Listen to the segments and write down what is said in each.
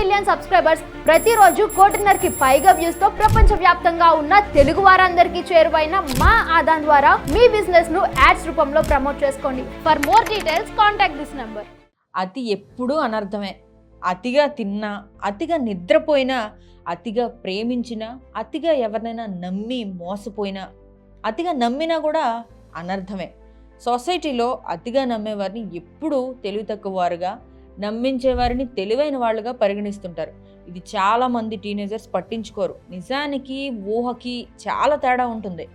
Million subscribers ప్రతిరోజు కోటిన్నరకి పైగా వ్యూస్తో ప్రపంచ వ్యాప్తంగా ఉన్న తెలుగు వారందరికీ చేరువైన మా ఆదాన్ ద్వారా మీ బిజినెస్ను యాడ్స్ రూపంలో ప్రమోట్ చేసుకోండి. For more details contact this number అతి ఎప్పుడూ అనర్థమే. అతిగా తిన్నా అతిగా నిద్రపోయినా అతిగా ప్రేమించినా అతిగా ఎవరినైనా నమ్మి మోసపోయినా అతిగా నమ్మినా కూడా అనర్థమే. సొసైటీలో అతిగా నమ్మేవారిని ఎప్పుడూ తెలివి తక్కువ వారుగా నమ్మించే వారిని తెలివైన వాళ్ళుగా పరిగణిస్తుంటారు. ఇది చాలామంది టీనేజర్స్ పట్టించుకోరు. నిజానికి ఊహకి చాలా తేడా ఉంటుంది.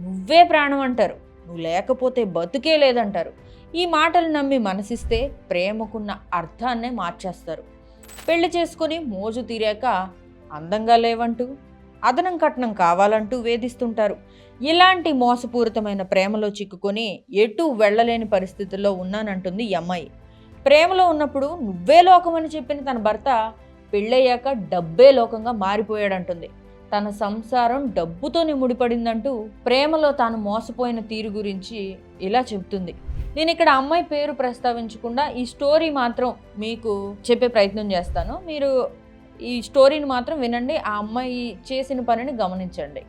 నువ్వే ప్రాణం అంటారు. నువ్వు లేకపోతే బతుకే లేదంటారు. ఈ మాటలు నమ్మి మనసిస్తే ప్రేమకున్న అర్థాన్నే మార్చేస్తారు. పెళ్ళి చేసుకొని మోజు తీరాక అందంగా లేవంటూ అదనం కట్నం కావాలంటూ వేధిస్తుంటారు. ఇలాంటి మోసపూరితమైన ప్రేమలో చిక్కుకొని ఎటు వెళ్ళలేని పరిస్థితుల్లో ఉన్నానంటుంది ఈ అమ్మాయి. ప్రేమలో ఉన్నప్పుడు నువ్వే లోకం అని చెప్పిన తన భర్త పెళ్ళయ్యాక డబ్బే లోకంగా మారిపోయాడంటుంది. తన సంసారం డబ్బుతోనే ముడిపడిందంటూ ప్రేమలో తాను మోసపోయిన తీరు గురించి ఇలా చెబుతుంది. నేను ఇక్కడ అమ్మాయి పేరు ప్రస్తావించకుండా ఈ స్టోరీ మాత్రం మీకు చెప్పే ప్రయత్నం చేస్తాను. మీరు ఈ స్టోరీని మాత్రం వినండి ఆ అమ్మాయి చేసిన పనిని గమనించండి.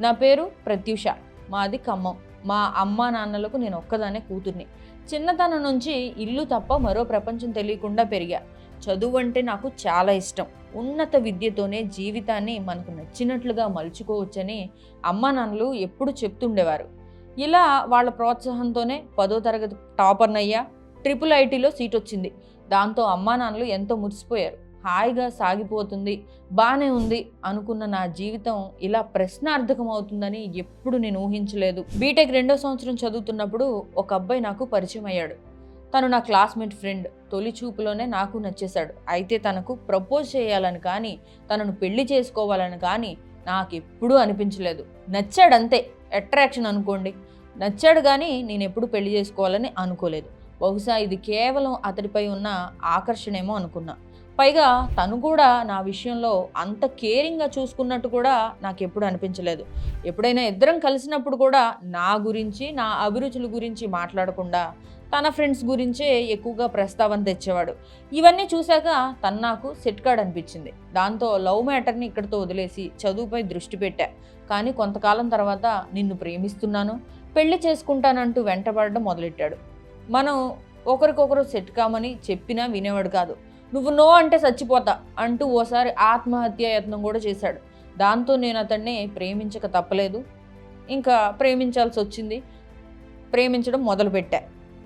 నా పేరు ప్రత్యూష మాది ఖమ్మం. మా అమ్మ నాన్నలకు నేను ఒక్కదానే కూతుర్ని. చిన్నతనం నుంచి ఇల్లు తప్ప మరో ప్రపంచం తెలియకుండా పెరిగా. చదువు అంటే నాకు చాలా ఇష్టం. ఉన్నత విద్యతోనే జీవితాన్ని మనకు నచ్చినట్లుగా మలుచుకోవచ్చని అమ్మా నాన్నలు ఎప్పుడు చెప్తుండేవారు. ఇలా వాళ్ళ ప్రోత్సాహంతోనే పదో తరగతి టాపర్నయ్యా ట్రిపుల్ ఐటీలో సీట్ వచ్చింది దాంతో అమ్మా నాన్నలు ఎంతో మురిసిపోయారు. హాయిగా సాగిపోతుంది బాగానే ఉంది అనుకున్న నా జీవితం ఇలా ప్రశ్నార్థకం అవుతుందని ఎప్పుడు నేను ఊహించలేదు. బీటెక్ రెండో సంవత్సరం చదువుతున్నప్పుడు ఒక అబ్బాయి నాకు పరిచయం అయ్యాడు. తను నా క్లాస్మేట్ ఫ్రెండ్ తొలి చూపులోనే నాకు నచ్చేశాడు. అయితే తనకు ప్రపోజ్ చేయాలని కానీ తనను పెళ్ళి చేసుకోవాలని కానీ నాకు ఎప్పుడూ అనిపించలేదు. నచ్చాడు అంతే అట్రాక్షన్ అనుకోండి. నచ్చాడు కానీ నేను ఎప్పుడు పెళ్ళి చేసుకోవాలని అనుకోలేదు. బహుశా ఇది కేవలం అతడిపై ఉన్న ఆకర్షణేమో అనుకున్నా. పైగా తను కూడా నా విషయంలో అంత కేరింగ్గా చూసుకున్నట్టు కూడా నాకు ఎప్పుడు అనిపించలేదు. ఎప్పుడైనా ఇద్దరం కలిసినప్పుడు కూడా నా గురించి నా అభిరుచుల గురించి మాట్లాడకుండా తన ఫ్రెండ్స్ గురించే ఎక్కువగా ప్రస్తావన తెచ్చేవాడు. ఇవన్నీ చూశాక తను నాకు సెట్ కార్డ్ అనిపించింది. దాంతో లవ్ మ్యాటర్ని ఇక్కడితో వదిలేసి చదువుపై దృష్టి పెట్టా. కానీ కొంతకాలం తర్వాత నిన్ను ప్రేమిస్తున్నాను పెళ్ళి చేసుకుంటానంటూ వెంటబడడం మొదలెట్టాడు. మనం ఒకరికొకరు సెట్ కామని చెప్పినా వినేవాడు కాదు. నువ్వు నో అంటే చచ్చిపోతా అంటూ ఓసారి ఆత్మహత్య యత్నం కూడా చేశాడు. దాంతో నేను అతన్ని ప్రేమించక తప్పలేదు. ఇంకా ప్రేమించాల్సి వచ్చింది. ప్రేమించడం మొదలుపెట్టా.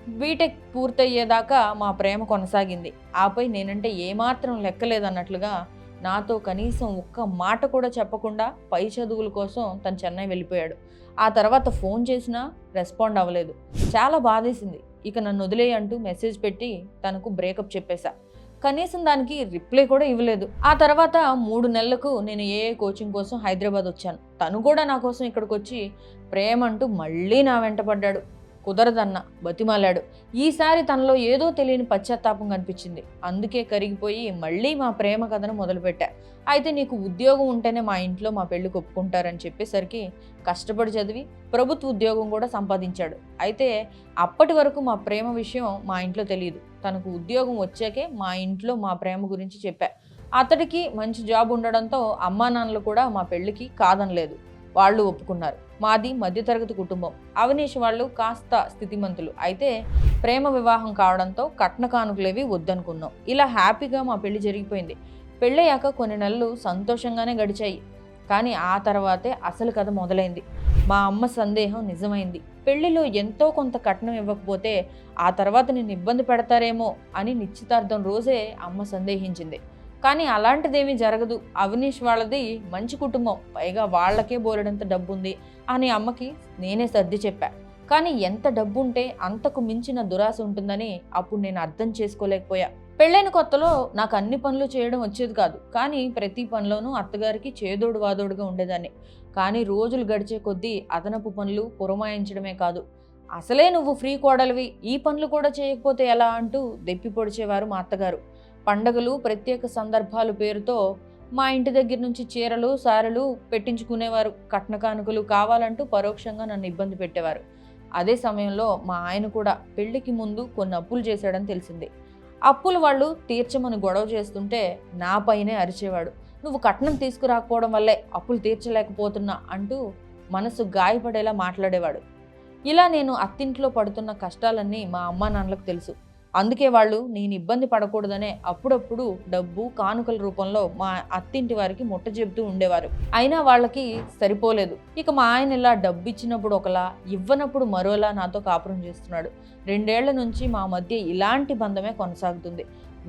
బీటెక్ పూర్తయ్యేదాకా మా ప్రేమ కొనసాగింది. ఆపై నేనంటే ఏమాత్రం లెక్కలేదన్నట్లుగా నాతో కనీసం ఒక్క మాట కూడా చెప్పకుండా పై చదువుల కోసం తను చెన్నై వెళ్ళిపోయాడు. ఆ తర్వాత ఫోన్ చేసినా రెస్పాండ్ అవ్వలేదు. చాలా బాధేసింది. ఇక నన్ను వదిలేయి అంటూ మెసేజ్ పెట్టి తనకు బ్రేకప్ చెప్పేశా. కనీసం దానికి రిప్లై కూడా ఇవ్వలేదు. ఆ తర్వాత మూడు నెలలకు నేను ఏ కోచింగ్ కోసం హైదరాబాద్ వచ్చాను. తను కూడా నా కోసం ఇక్కడికి వచ్చి ప్రేమ అంటూ మళ్ళీ నా వెంట పడ్డాడు. కుదరదన్న బతిమాలాడు. ఈసారి తనలో ఏదో తెలియని పశ్చాత్తాపం కనిపించింది. అందుకే కరిగిపోయి మళ్ళీ మా ప్రేమ కథను మొదలుపెట్టా. అయితే నీకు ఉద్యోగం ఉంటేనే మా ఇంట్లో మా పెళ్ళి ఒప్పుకుంటారని చెప్పేసరికి కష్టపడి చదివి ప్రభుత్వ ఉద్యోగం కూడా సంపాదించాడు. అయితే అప్పటి వరకు మా ప్రేమ విషయం మా ఇంట్లో తెలియదు. తనకు ఉద్యోగం వచ్చాకే మా ఇంట్లో మా ప్రేమ గురించి చెప్పా. అతడికి మంచి జాబ్ ఉండడంతో అమ్మా నాన్నలు కూడా మా పెళ్ళికి కాదనలేదు. వాళ్ళు ఒప్పుకున్నారు. మాది మధ్యతరగతి కుటుంబం. అవినీష్ వాళ్ళు కాస్త స్థితిమంతులు. అయితే ప్రేమ వివాహం కావడంతో కట్న కానుకలేవి వద్దనుకున్నాం. ఇలా హ్యాపీగా మా పెళ్ళి జరిగిపోయింది. పెళ్ళయ్యాక కొన్ని నెలలు సంతోషంగానే గడిచాయి. కానీ ఆ తర్వాతే అసలు కథ మొదలైంది. మా అమ్మ సందేహం నిజమైంది. పెళ్ళిలో ఎంతో కొంత కట్నం ఇవ్వకపోతే ఆ తర్వాత నేను ఇబ్బంది పెడతారేమో అని నిశ్చితార్థం రోజే అమ్మ సందేహించింది. కానీ అలాంటిదేమీ జరగదు. అవినీష్ వాళ్ళది మంచి కుటుంబం. పైగా వాళ్ళకే బోలెడంత డబ్బు ఉంది అని అమ్మకి నేనే సర్ది చెప్పా. కానీ ఎంత డబ్బు ఉంటే అంతకు మించిన దురాశ ఉంటుందని అప్పుడు నేను అర్థం చేసుకోలేకపోయా. పెళ్ళైన కొత్తలో నాకు అన్ని పనులు చేయడం వచ్చేది కాదు. కానీ ప్రతి పనిలోనూ అత్తగారికి చేదోడు వాదోడుగా ఉండేదాన్ని. కానీ రోజులు గడిచే కొద్దీ అదనపు పనులు పురమాయించడమే కాదు. అసలే నువ్వు ఫ్రీ కోడలివి. ఈ పనులు కూడా చేయకపోతే ఎలా అంటూ దెప్పి పొడిచేవారు మా అత్తగారు. పండగలు ప్రత్యేక సందర్భాలు పేరుతో మా ఇంటి దగ్గర నుంచి చీరలు సారెలు పెట్టించుకునేవారు. కట్న కానుకలు కావాలంటూ పరోక్షంగా నన్ను ఇబ్బంది పెట్టేవారు. అదే సమయంలో మా ఆయన కూడా పెళ్ళికి ముందు కొన్ని అప్పులు చేశాడని తెలిసింది. అప్పులు వాళ్ళు తీర్చమని గొడవ చేస్తుంటే నా పైనే అరిచేవాడు. నువ్వు కట్నం తీసుకురాకపోవడం వల్లే అప్పులు తీర్చలేకపోతున్నా అంటూ మనసు గాయపడేలా మాట్లాడేవాడు. ఇలా నేను అత్తింట్లో పడుతున్న కష్టాలన్నీ మా అమ్మా నాన్నలకు తెలుసు. అందుకే వాళ్ళు నేను ఇబ్బంది పడకూడదనే అప్పుడప్పుడు డబ్బు కానుకల రూపంలో మా అత్తింటి వారికి ముట్ట చెబుతూ ఉండేవారు. అయినా వాళ్ళకి సరిపోలేదు. ఇక మా ఆయన ఇలా డబ్బు ఇచ్చినప్పుడు ఒకలా ఇవ్వనప్పుడు మరోలా నాతో కాపురం చేస్తున్నాడు. రెండేళ్ళ నుంచి మా మధ్య ఇలాంటి బంధమే కొనసాగుతుంది.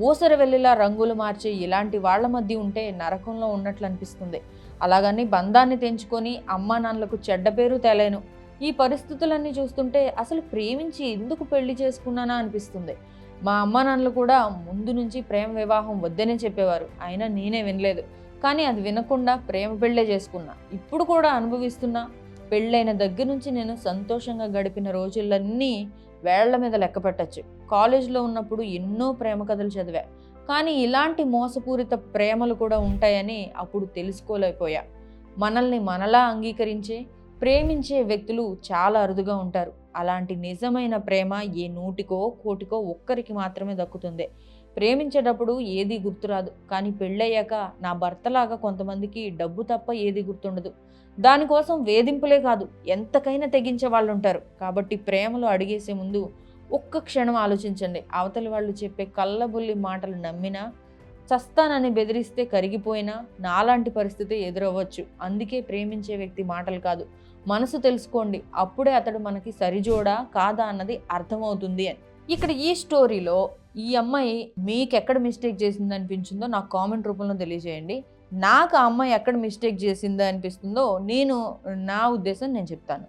ఊసర వెళ్ళిలా రంగులు మార్చే ఇలాంటి వాళ్ళ మధ్య ఉంటే నరకంలో ఉన్నట్లు అనిపిస్తుంది అలాగని బంధాన్ని తెంచుకొని అమ్మా నాన్నలకు చెడ్డ పేరు తేలేను. ఈ పరిస్థితులన్నీ చూస్తుంటే అసలు ప్రేమించి ఎందుకు పెళ్ళి చేసుకున్నానా అనిపిస్తుంది. మా అమ్మ నాన్నలు కూడా ముందు నుంచి ప్రేమ వివాహం వద్దనే చెప్పేవారు. అయినా నేనే వినలేదు. కానీ అది వినకుండా ప్రేమ పెళ్ళే చేసుకున్నా. ఇప్పుడు కూడా అనుభవిస్తున్నా. పెళ్ళైన దగ్గర నుంచి నేను సంతోషంగా గడిపిన రోజులన్నీ వేళ్ళ మీద లెక్క పెట్టచ్చు. కాలేజీలో ఉన్నప్పుడు ఎన్నో ప్రేమ కథలు చదివా. కానీ ఇలాంటి మోసపూరిత ప్రేమలు కూడా ఉంటాయని అప్పుడు తెలుసుకోలేకపోయా. మనల్ని మనలా అంగీకరించే ప్రేమించే వ్యక్తులు చాలా అరుదుగా ఉంటారు. అలాంటి నిజమైన ప్రేమ ఏ నూటికో కోటికో ఒక్కరికి మాత్రమే దక్కుతుంది. ప్రేమించేటప్పుడు ఏది గుర్తురాదు. కానీ పెళ్ళయ్యాక నా భర్తలాగా కొంతమందికి డబ్బు తప్ప ఏది గుర్తుండదు. దానికోసం వేధింపులే కాదు ఎంతకైనా తెగించే వాళ్ళు ఉంటారు కాబట్టి ప్రేమలో అడిగేసే ముందు ఒక్క క్షణం ఆలోచించండి. అవతలి వాళ్ళు చెప్పే కళ్ళబుల్లి మాటలు నమ్మినా చస్తానని బెదిరిస్తే కరిగిపోయినా నాలాంటి పరిస్థితి ఎదురవ్వచ్చు. అందుకే ప్రేమించే వ్యక్తి మాటలు కాదు. మనసు తెలుసుకోండి. అప్పుడే అతడు మనకి సరిజోడా కాదా అన్నది అర్థమవుతుంది అని. ఇక్కడ ఈ స్టోరీలో ఈ అమ్మాయి మీకు ఎక్కడ మిస్టేక్ చేసింది అనిపించిందో నాకు కామెంట్ రూపంలో తెలియజేయండి. నాకు ఆ అమ్మాయి ఎక్కడ మిస్టేక్ చేసిందో అనిపిస్తుందో నేను నా ఉద్దేశం నేను చెప్తాను.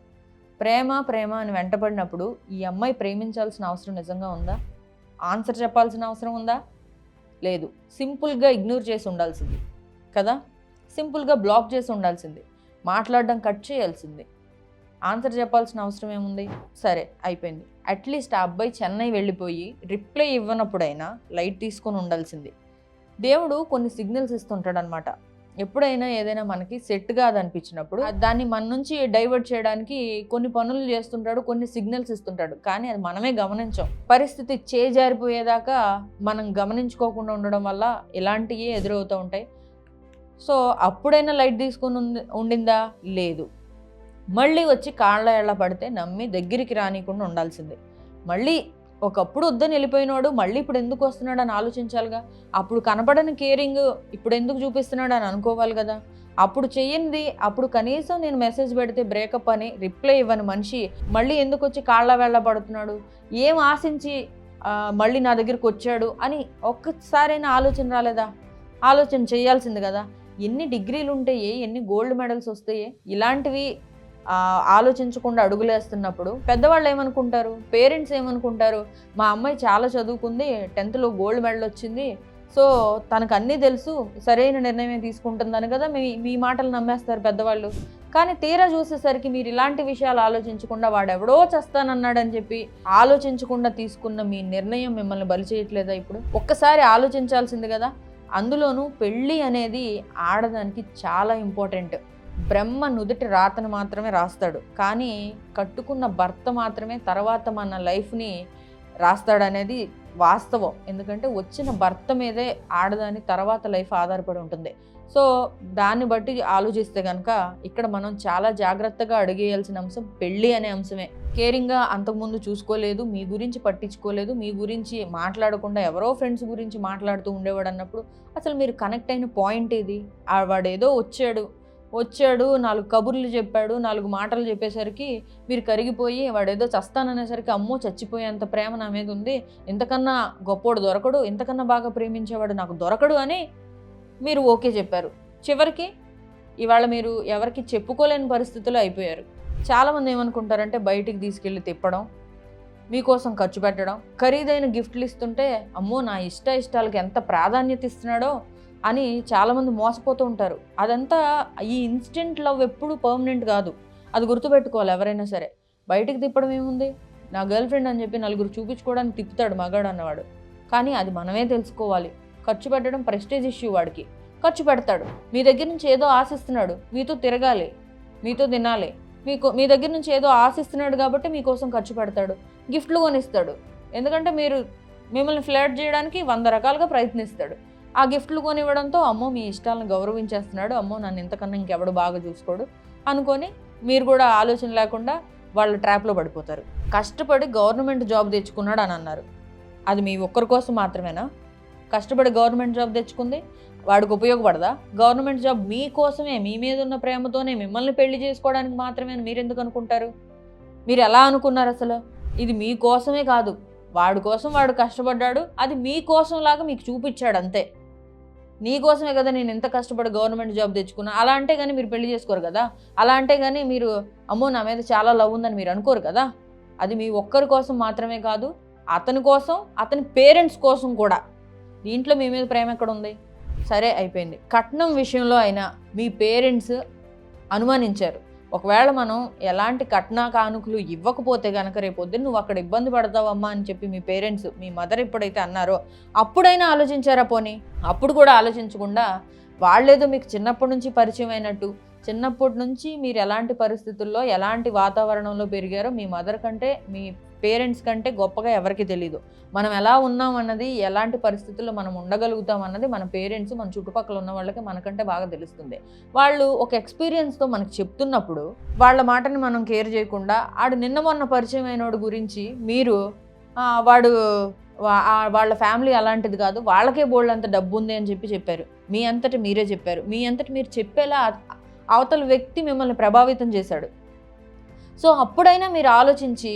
ప్రేమ ప్రేమ అని వెంటబడినప్పుడు ఈ అమ్మాయి ప్రేమించాల్సిన అవసరం నిజంగా ఉందా? ఆన్సర్ చెప్పాల్సిన అవసరం ఉందా? లేదు. సింపుల్గా ఇగ్నోర్ చేసి ఉండాల్సింది. కదా? సింపుల్గా బ్లాక్ చేసి ఉండాల్సింది. మాట్లాడడం కట్ చేయాల్సింది. ఆన్సర్ చెప్పాల్సిన అవసరం ఏముంది? సరే అయిపోయింది. అట్లీస్ట్ ఆ అబ్బాయి చెన్నై వెళ్ళిపోయి రిప్లై ఇవ్వనప్పుడైనా లైట్ తీసుకొని ఉండాల్సింది. దేవుడు కొన్ని సిగ్నల్స్ ఇస్తుంటాడు అనమాట ఎప్పుడైనా ఏదైనా మనకి సెట్ కాదనిపించినప్పుడు దాన్ని మన నుంచి డైవర్ట్ చేయడానికి కొన్ని పనులు చేస్తుంటాడు కొన్ని సిగ్నల్స్ ఇస్తుంటాడు. కానీ అది మనమే గమనించాం. పరిస్థితి చేజారిపోయేదాకా మనం గమనించుకోకుండా ఉండడం వల్ల ఇలాంటివి ఎదురవుతూ ఉంటాయి. సో అప్పుడైనా లైట్ తీసుకుని ఉండిందా? లేదు. మళ్ళీ వచ్చి కాళ్ళ ఎళ్ళ పడితే నమ్మి దగ్గరికి రానికుండా ఉండాల్సిందే. మళ్ళీ ఒకప్పుడు వద్దని వెళ్ళిపోయినాడు మళ్ళీ ఇప్పుడు ఎందుకు వస్తున్నాడు అని ఆలోచించాలిగా? అప్పుడు కనపడని కేరింగ్ ఇప్పుడు ఎందుకు చూపిస్తున్నాడు అని అనుకోవాలి కదా? అప్పుడు చెయ్యింది అప్పుడు కనీసం నేను మెసేజ్ పెడితే బ్రేకప్ అని రిప్లై ఇవ్వని మనిషి మళ్ళీ ఎందుకు వచ్చి కాళ్ళ వెళ్ళ పడుతున్నాడు? ఏం ఆశించి మళ్ళీ నా దగ్గరికి వచ్చాడు అని ఒక్కసారైనా ఆలోచన రాలేదా? ఆలోచన చేయాల్సింది కదా? ఎన్ని డిగ్రీలు ఉంటాయి ఎన్ని గోల్డ్ మెడల్స్ వస్తాయి ఇలాంటివి ఆలోచించకుండా అడుగులేస్తున్నప్పుడు పెద్దవాళ్ళు ఏమనుకుంటారు? పేరెంట్స్ ఏమనుకుంటారు? మా అమ్మాయి చాలా చదువుకుంది టెన్త్లో గోల్డ్ మెడల్ వచ్చింది సో తనకు అన్నీ తెలుసు సరైన నిర్ణయం తీసుకుంటుందని కదా మీ మీ మాటలు నమ్మేస్తారు పెద్దవాళ్ళు. కానీ తీరా చూసేసరికి మీరు ఇలాంటి విషయాలు ఆలోచించకుండా వాడెవడో చేస్తానన్నాడని చెప్పి ఆలోచించకుండా తీసుకున్న మీ నిర్ణయం మిమ్మల్ని బలి చేయట్లేదా ఇప్పుడు? ఒక్కసారి ఆలోచించాల్సింది కదా. అందులోనూ పెళ్ళి అనేది ఆడదానికి చాలా ఇంపార్టెంట్. బ్రహ్మ నుదుటి రాతను మాత్రమే రాస్తాడు. కానీ కట్టుకున్న భర్త మాత్రమే తర్వాత మన లైఫ్ని రాస్తాడనేది వాస్తవం. ఎందుకంటే వచ్చిన భర్త మీదే ఆడదాని తర్వాత లైఫ్ ఆధారపడి ఉంటుంది. సో దాన్ని బట్టి ఆలోచిస్తే కనుక ఇక్కడ మనం చాలా జాగ్రత్తగా అడిగేయాల్సిన అంశం పెళ్ళి అనే అంశమే. కేరింగ్గా అంతకుముందు చూసుకోలేదు మీ గురించి పట్టించుకోలేదు మీ గురించి మాట్లాడకుండా ఎవరో ఫ్రెండ్స్ గురించి మాట్లాడుతూ ఉండేవాడు అన్నప్పుడు అసలు మీరు కనెక్ట్ అయిన పాయింట్ ఏది? వాడేదో వాడు ఏదో వచ్చాడు వచ్చాడు నాలుగు కబుర్లు చెప్పాడు నాలుగు మాటలు చెప్పేసరికి మీరు కరిగిపోయి వాడేదో చస్తాననేసరికి అమ్మో చచ్చిపోయేంత ప్రేమ నా మీద ఉంది ఇంతకన్నా గొప్పోడు దొరకడు ఇంతకన్నా బాగా ప్రేమించేవాడు నాకు దొరకడు అని మీరు ఓకే చెప్పారు. చివరికి ఇవాళ మీరు ఎవరికి చెప్పుకోలేని పరిస్థితుల్లో అయిపోయారు. చాలామంది ఏమనుకుంటారంటే బయటికి తీసుకెళ్ళి తిప్పడం మీకోసం ఖర్చు పెట్టడం ఖరీదైన గిఫ్ట్లు ఇస్తుంటే అమ్మో నా ఇష్ట ఇష్టాలకు ఎంత ప్రాధాన్యత ఇస్తున్నాడో అని చాలామంది మోసపోతూ ఉంటారు. అదంతా ఈ ఇన్స్టెంట్ లవ్ ఎప్పుడు పర్మనెంట్ కాదు. అది గుర్తుపెట్టుకోవాలి ఎవరైనా సరే. బయటికి తిప్పడం ఏముంది? నా గర్ల్ ఫ్రెండ్ అని చెప్పి నలుగురు చూపించుకోవడానికి తిప్పుతాడు మగాడు అన్నవాడు. కానీ అది మనమే తెలుసుకోవాలి. ఖర్చు పెట్టడం ప్రెస్టేజ్ ఇష్యూ వాడికి. ఖర్చు పెడతాడు. మీ దగ్గర నుంచి ఏదో ఆశిస్తున్నాడు. మీతో తిరగాలి. మీతో తినాలి. మీకు మీ దగ్గర నుంచి ఏదో ఆశిస్తున్నాడు కాబట్టి మీకోసం ఖర్చు పెడతాడు. గిఫ్ట్లు కొనిస్తాడు. ఎందుకంటే మీరు మిమ్మల్ని ఫ్లాట్ చేయడానికి వంద రకాలుగా ప్రయత్నిస్తాడు. ఆ గిఫ్ట్లు కొనివ్వడంతో అమ్మో మీ ఇష్టాలను గౌరవించేస్తున్నాడు. అమ్మో నన్ను ఇంతకన్నా ఇంకెవడు బాగా చూసుకోడు అనుకొని మీరు కూడా ఆలోచన లేకుండా వాళ్ళ ట్రాప్లో పడిపోతారు. కష్టపడి గవర్నమెంట్ జాబ్ తెచ్చుకున్నాడు అని అన్నారు. అది మీ ఒక్కరి కోసం మాత్రమేనా? కష్టపడి గవర్నమెంట్ జాబ్ తెచ్చుకుంది. వాడికి ఉపయోగపడదా? గవర్నమెంట్ జాబ్ మీకోసమే మీ మీద ఉన్న ప్రేమతోనే మిమ్మల్ని పెళ్ళి చేసుకోవడానికి మాత్రమే అని మీరు ఎందుకు అనుకుంటారు? మీరు ఎలా అనుకున్నారు అసలు? ఇది మీకోసమే కాదు. వాడి కోసం వాడు కష్టపడ్డాడు. అది మీకోసం లాగా మీకు చూపించాడు అంతే. నీకోసమే కదా నేను ఎంత కష్టపడి గవర్నమెంట్ జాబ్ తెచ్చుకున్నా. అలా అంటే కానీ మీరు పెళ్ళి చేసుకోరు కదా? అలా అంటే కానీ మీరు అమ్మో నా మీద చాలా లవ్ ఉందని మీరు అనుకోరు కదా? అది మీ ఒక్కరి కోసం మాత్రమే కాదు అతని కోసం అతని పేరెంట్స్ కోసం కూడా. దీంట్లో మీ మీద ప్రేమ ఎక్కడ ఉంది సరే అయిపోయింది. కట్నం విషయంలో అయినా మీ పేరెంట్స్ అనుమానించారు. ఒకవేళ మనం ఎలాంటి కట్నా కానుకలు ఇవ్వకపోతే కనుక రేపొద్దున నువ్వు అక్కడ ఇబ్బంది పడతావమ్మా అని చెప్పి మీ పేరెంట్స్ మీ మదర్ ఎప్పుడైతే అన్నారో అప్పుడైనా ఆలోచించారా పోనీ? అప్పుడు కూడా ఆలోచించకుండా వాళ్ళేదో మీకు చిన్నప్పటి నుంచి పరిచయం అయినట్టు చిన్నప్పటి నుంచి మీరు ఎలాంటి పరిస్థితుల్లో ఎలాంటి వాతావరణంలో పెరిగారో మీ మదర్ కంటే మీ పేరెంట్స్ కంటే గొప్పగా ఎవరికి తెలియదు మనం ఎలా ఉన్నాం అన్నది ఎలాంటి పరిస్థితుల్లో మనం ఉండగలుగుతాం అన్నది మన పేరెంట్స్ మన చుట్టుపక్కల ఉన్న వాళ్ళకి మనకంటే బాగా తెలుస్తుంది. వాళ్ళు ఒక ఎక్స్పీరియన్స్తో మనకు చెప్తున్నప్పుడు వాళ్ళ మాటని మనం కేర్ చేయకుండా ఆడు నిన్న మొన్న పరిచయం అయినోడు గురించి మీరు వాడు వాళ్ళ ఫ్యామిలీ అలాంటిది కాదు వాళ్ళకే బోల్డ్ అంత డబ్బు ఉంది అని చెప్పి చెప్పారు. మీ అంతటి మీరే చెప్పారు. మీ అంతటి మీరు చెప్పేలా అవతల వ్యక్తి మిమ్మల్ని ప్రభావితం చేశాడు. సో అప్పుడైనా మీరు ఆలోచించి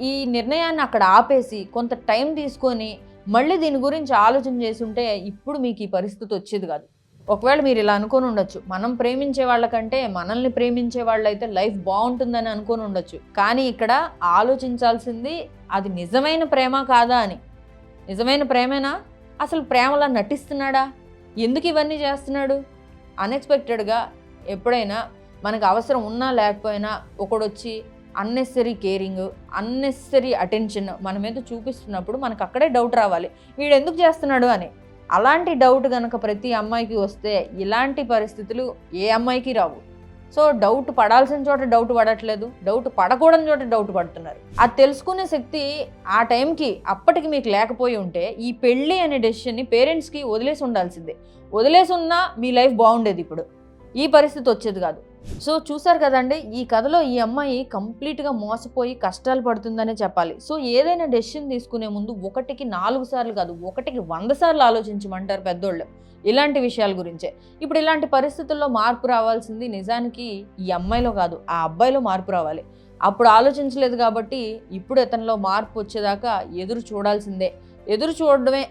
ఈ నిర్ణయాన్ని అక్కడ ఆపేసి కొంత టైం తీసుకొని మళ్ళీ దీని గురించి ఆలోచన చేసి ఉంటే ఇప్పుడు మీకు ఈ పరిస్థితి వచ్చేది కాదు. ఒకవేళ మీరు ఇలా అనుకొని ఉండొచ్చు. మనం ప్రేమించే వాళ్ళకంటే మనల్ని ప్రేమించే వాళ్ళైతే లైఫ్ బాగుంటుందని అనుకొని ఉండొచ్చు. కానీ ఇక్కడ ఆలోచించాల్సింది అది నిజమైన ప్రేమ కాదా అని. నిజమైన ప్రేమేనా? అసలు ప్రేమలా నటిస్తున్నాడా? ఎందుకు ఇవన్నీ చేస్తున్నాడు? అన్ఎక్స్పెక్టెడ్గా ఎప్పుడైనా మనకు అవసరం ఉన్నా లేకపోయినా ఒకడొచ్చి అన్నెసరీ కేరింగ్ అన్నెసరీ అటెన్షన్ మన మీద చూపిస్తున్నప్పుడు మనకు అక్కడే డౌట్ రావాలి. వీడు ఎందుకు చేస్తున్నాడు అని. అలాంటి డౌట్ కనుక ప్రతి అమ్మాయికి వస్తే ఇలాంటి పరిస్థితులు ఏ అమ్మాయికి రావు. సో డౌట్ పడాల్సిన చోట డౌట్ పడట్లేదు. డౌట్ పడకూడని చోట డౌట్ పడుతున్నారు. అది తెలుసుకునే శక్తి ఆ టైంకి అప్పటికి మీకు లేకపోయి ఉంటే ఈ పెళ్ళి అనే డెసిషన్ని పేరెంట్స్కి వదిలేసి ఉండాల్సిందే. వదిలేసి ఉన్నా మీ లైఫ్ బాగుండేది ఇప్పుడు. ఈ పరిస్థితి వచ్చేది కాదు. సో చూసారు కదండి ఈ కథలో ఈ అమ్మాయి కంప్లీట్గా మోసపోయి కష్టాలు పడుతుందనే చెప్పాలి. సో ఏదైనా డెసిషన్ తీసుకునే ముందు ఒకటికి నాలుగు సార్లు కాదు ఒకటికి వంద సార్లు ఆలోచించమంటారు పెద్దోళ్ళు ఇలాంటి విషయాల గురించే. ఇప్పుడు ఇలాంటి పరిస్థితుల్లో మార్పు రావాల్సింది నిజానికి ఈ అమ్మాయిలో కాదు ఆ అబ్బాయిలో మార్పు రావాలి. అప్పుడు ఆలోచించలేదు కాబట్టి ఇప్పుడు ఇతనిలో మార్పు వచ్చేదాకా ఎదురు చూడాల్సిందే. ఎదురు చూడడమే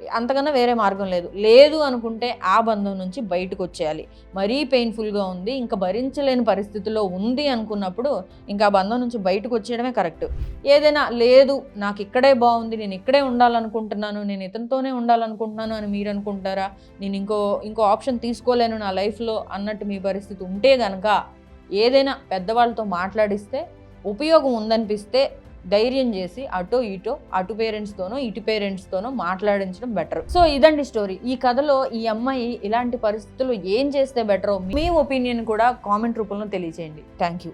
అంతకన్నా వేరే మార్గం లేదు. లేదు అనుకుంటే ఆ బంధం నుంచి బయటకు వచ్చేయాలి. మరీ పెయిన్ఫుల్గా ఉంది ఇంకా భరించలేని పరిస్థితిలో ఉంది అనుకున్నప్పుడు ఇంకా ఆ బంధం నుంచి బయటకు వచ్చేయడమే కరెక్ట్. ఏదైనా లేదు నాకు ఇక్కడే బాగుంది నేను ఇక్కడే ఉండాలనుకుంటున్నాను నేను ఇతనితోనే ఉండాలనుకుంటున్నాను అని మీరు అనుకుంటారా? నేను ఇంకో ఇంకో ఆప్షన్ తీసుకోలేను నా లైఫ్లో అన్నట్టు మీ పరిస్థితి ఉంటే కనుక ఏదైనా పెద్దవాళ్ళతో మాట్లాడిస్తే ఉపయోగం ఉందనిపిస్తే ధైర్యం చేసి అటో ఇటో అటు పేరెంట్స్తోనో ఇటు పేరెంట్స్తోనో మాట్లాడించడం బెటర్ సో ఇదండి స్టోరీ ఈ కథలో ఈ అమ్మాయి ఇలాంటి పరిస్థితుల్లో ఏం చేస్తే బెటరో మీ ఒపీనియన్ కూడా కామెంట్ రూపంలో తెలియజేయండి థ్యాంక్ యూ